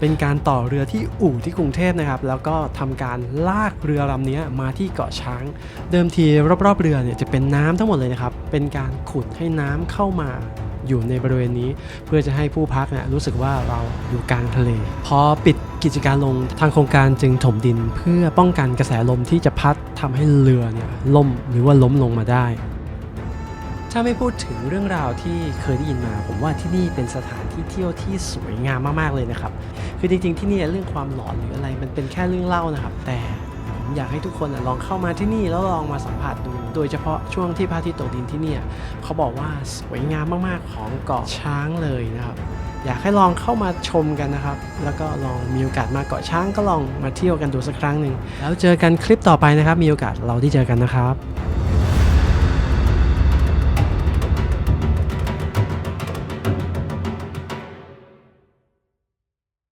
เป็นการต่อเรือที่อู่ที่กรุงเทพนะครับ แล้วก็ทำการลากเรือลำนี้มาที่เกาะช้าง เดิมทีรอบๆเรือเนี่ยจะเป็นน้ำทั้งหมดเลยนะครับ เป็นการขุดให้น้ำเข้ามาอยู่ในบริเวณนี้เพื่อจะให้ผู้พักเนี่ยรู้สึกว่าเราอยู่กลางทะเล พอปิดกิจการลงทางโครงการจึงถมดิน เพื่อป้องกันกระแสลมที่จะพัดทำให้เรือเนี่ยล่มหรือว่าล้มลงมาได้ ถ้าไม่พูดถึงเรื่องราวที่เคยได้ยินมา ผมว่าที่นี่เป็นสถานที่เที่ยวที่สวยงามมากๆเลยนะครับ คือจริงๆที่นี่เรื่องความหลอนหรืออะไรมันเป็นแค่เรื่องเล่านะครับ แต่ผมอยากให้ทุกคนลองเข้ามาที่นี่แล้วลองมาสัมผัสดู โดยเฉพาะช่วงที่พระอาทิตย์ตกดินที่นี่เขาบอกว่าสวยงามมากๆของเกาะช้างเลยนะครับอยากให้ลองเข้ามาชมกันนะครับ แล้วก็ลองมีโอกาสมาเกาะช้างก็ลองมาเที่ยวกันดูสักครั้งหนึ่งแล้วเจอกันคลิปต่อไปนะครับ มีโอกาสเราได้เจอกันนะครับ